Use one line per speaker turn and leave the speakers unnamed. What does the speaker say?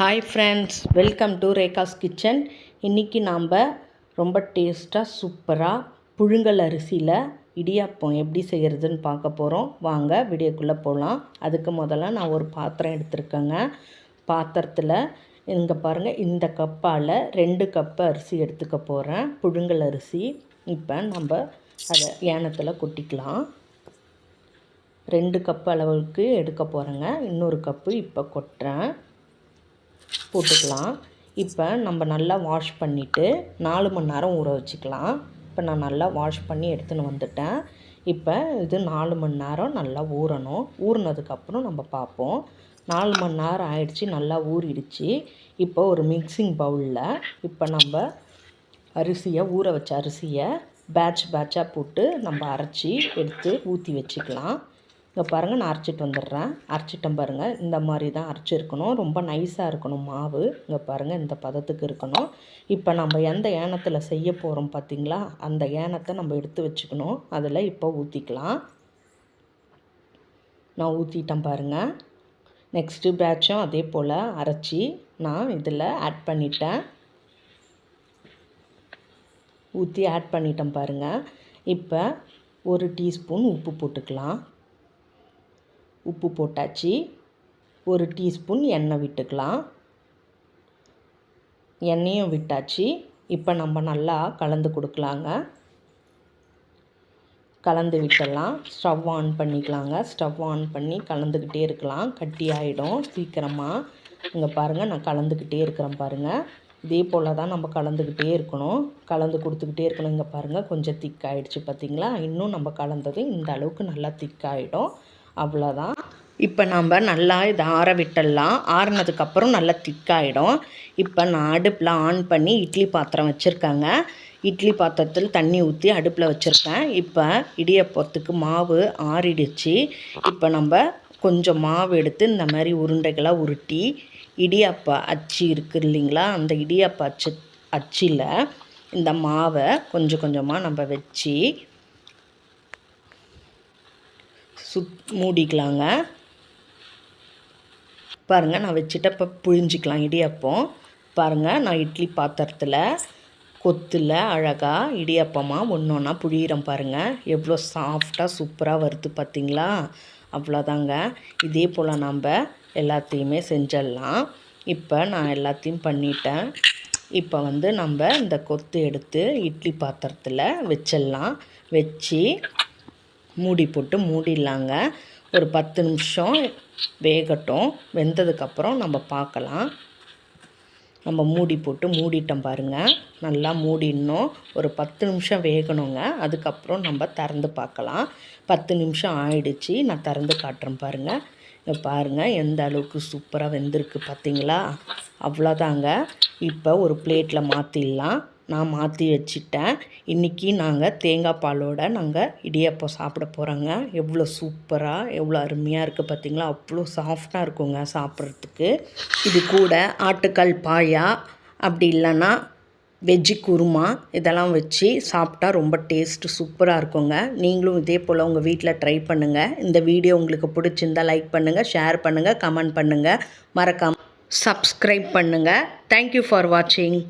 Hi friends welcome to Rekha's kitchen இன்றைக்கி நாம் ரொம்ப டேஸ்ட்டாக சூப்பராக புழுங்கல் அரிசியில் இடியாப்பம் எப்படி செய்கிறதுன்னு பார்க்க போகிறோம் வாங்க வீடியோக்குள்ளே போகலாம் அதுக்கு முதல்ல நான் ஒரு பாத்திரம் எடுத்திருக்கேங்க. பாத்திரத்தில் இங்கே பாருங்கள் இந்த கப்பால் ரெண்டு கப்பு அரிசி எடுத்துக்க போகிறேன் புழுங்கல் அரிசி. இப்போ நம்ம அதை ஏனத்தில் கொட்டிக்கலாம். ரெண்டு கப் அளவுக்கு எடுக்க போகிறேங்க இன்னொரு கப்பு இப்போ கொட்டுறேன். போட்டுக்கலாம். இப்போ நம்ம நல்லா வாஷ் பண்ணிவிட்டு நாலு மணி நேரம் ஊற வச்சுக்கலாம். இப்போ நான் நல்லா வாஷ் பண்ணி எடுத்துன்னு வந்துட்டேன். இப்போ இது நாலு மணி நேரம் நல்லா ஊறணும். ஊறினதுக்கப்புறம் நம்ம பார்ப்போம். நாலு மணி நேரம் ஆயிடுச்சு நல்லா ஊறிடுச்சு. இப்போ ஒரு மிக்சிங் பவுலில் இப்போ நம்ம அரிசியை ஊற வச்ச அரிசியை பேட்ச் பேட்சாக போட்டு நம்ம அரைச்சி எடுத்து ஊற்றி வச்சுக்கலாம். இங்கே பாருங்கள் நான் அரைச்சிட்டு வந்துடுறேன். அரைச்சிட்டேன் பாருங்கள் இந்த மாதிரி தான் அரைச்சிருக்கணும் ரொம்ப நைஸாக இருக்கணும் மாவு. இங்கே பாருங்கள் இந்த பதத்துக்கு இருக்கணும். இப்போ நம்ம எந்த ஏனத்தில் செய்ய போகிறோம் பார்த்திங்களா அந்த ஏனத்தை நம்ம எடுத்து வச்சுக்கணும். அதில் இப்போ ஊற்றிக்கலாம் நான் ஊற்றிட்டேன் பாருங்கள் நெக்ஸ்ட்டு பேட்சும் அதே போல் அரைச்சி நான் இதில் ஆட் பண்ணிட்டேன். ஊற்றி ஆட் பண்ணிட்டேன் பாருங்கள் இப்போ ஒரு டீஸ்பூன் உப்பு போட்டுக்கலாம். உப்பு போட்டாச்சு. ஒரு டீஸ்பூன் எண்ணெய் விட்டுக்கலாம். எண்ணெயும் விட்டாச்சு. இப்போ நம்ம நல்லா கலந்து கொடுக்கலாங்க. கலந்து விட்டுடலாம். ஸ்டவ் ஆன் பண்ணிக்கலாங்க. ஸ்டவ் ஆன் பண்ணி கலந்துக்கிட்டே இருக்கலாம். கட்டி ஆகிடும் சீக்கிரமாக இங்கே பாருங்கள் நான் கலந்துக்கிட்டே இருக்கிறேன் பாருங்கள் இதே போல் தான் நம்ம கலந்துக்கிட்டே இருக்கணும். கலந்து கொடுத்துக்கிட்டே இருக்கணும். இங்கே பாருங்கள் கொஞ்சம் திக்காயிடுச்சு பார்த்திங்களா இன்னும் நம்ம கலந்தது இந்த அளவுக்கு நல்லா திக்காயிடும் அவ்வளோதான். இப்போ நம்ம நல்லா இதை ஆற விட்டுடலாம். ஆறினதுக்கப்புறம் நல்லா திக்காயிடும். இப்போ நான் அடுப்பில் ஆன் பண்ணி இட்லி பாத்திரம் வச்சுருக்கேங்க. இட்லி பாத்திரத்தில் தண்ணி ஊற்றி அடுப்பில் வச்சுருக்கேன். இப்போ இடியப்பத்துக்கு மாவு ஆறிடுச்சு. இப்போ நம்ம கொஞ்சம் மாவு எடுத்து இந்த மாதிரி உருண்டைகளாக உருட்டி இடியாப்பா அச்சு இருக்குது இல்லைங்களா? அந்த இடியாப்பா அச்சு அச்சில் இந்த மாவை கொஞ்சம் கொஞ்சமாக நம்ம வச்சு சுத் மூடிக்கலாங்க. பாருங்கள் நான் வச்சுட்டு இப்போ புழிஞ்சிக்கலாம் இடியாப்பம். பாருங்கள் நான் இட்லி பாத்திரத்தில் கொத்தில் அழகாக இடியாப்பமாக ஒன்று ஒன்றா புழியிறோம் பாருங்கள் எவ்வளோ சாஃப்டாக சூப்பராக வருது பார்த்திங்களா அவ்வளோதாங்க. இதே போல் நம்ம எல்லாத்தையுமே செஞ்சிடலாம். இப்போ நான் எல்லாத்தையும் பண்ணிட்டேன். இப்போ வந்து நம்ம இந்த கொத்து எடுத்து இட்லி பாத்திரத்தில் வச்சிடலாம். வச்சு மூடி போட்டு மூடிடலாங்க. ஒரு பத்து நிமிஷம் வேகட்டும். வெந்ததுக்கப்புறம் நம்ம பார்க்கலாம். நம்ம மூடி போட்டு மூடிட்டோம் பாருங்கள் நல்லா மூடிடணும். ஒரு பத்து நிமிஷம் வேகணுங்க. அதுக்கப்புறம் நம்ம திறந்து பார்க்கலாம். பத்து நிமிஷம் ஆயிடுச்சு. நான் திறந்து காட்டுறேன் பாருங்கள் இங்கே பாருங்கள் எந்த அளவுக்கு சூப்பராக வெந்திருக்கு பார்த்தீங்களா? அவ்வளோதாங்க. இப்போ ஒரு பிளேட்டில் மாற்றிடலாம் நான் மாற்றி வச்சிட்டேன். இன்றைக்கி நாங்கள் தேங்காய் பாலோட நாங்கள் இடியப்பம் சாப்பிட போகிறோங்க எவ்வளோ சூப்பராக எவ்வளோ அருமையாக இருக்குது பார்த்திங்களா அவ்வளோ சாஃப்டாக இருக்குங்க சாப்பிட்றதுக்கு. இது கூட ஆட்டுக்கால் பாயா அப்படி இல்லைன்னா வெஜ்ஜி குருமா இதெல்லாம் வச்சு சாப்பிட்டா ரொம்ப டேஸ்ட்டு சூப்பராக இருக்குங்க. நீங்களும் இதே போல் உங்கள் வீட்டில் ட்ரை பண்ணுங்கள் இந்த வீடியோ உங்களுக்கு பிடிச்சிருந்தால் லைக் பண்ணுங்கள் ஷேர் பண்ணுங்கள் கமெண்ட் பண்ணுங்கள் மறக்காமல் சப்ஸ்கிரைப் பண்ணுங்கள் தேங்க்யூ ஃபார் வாட்சிங்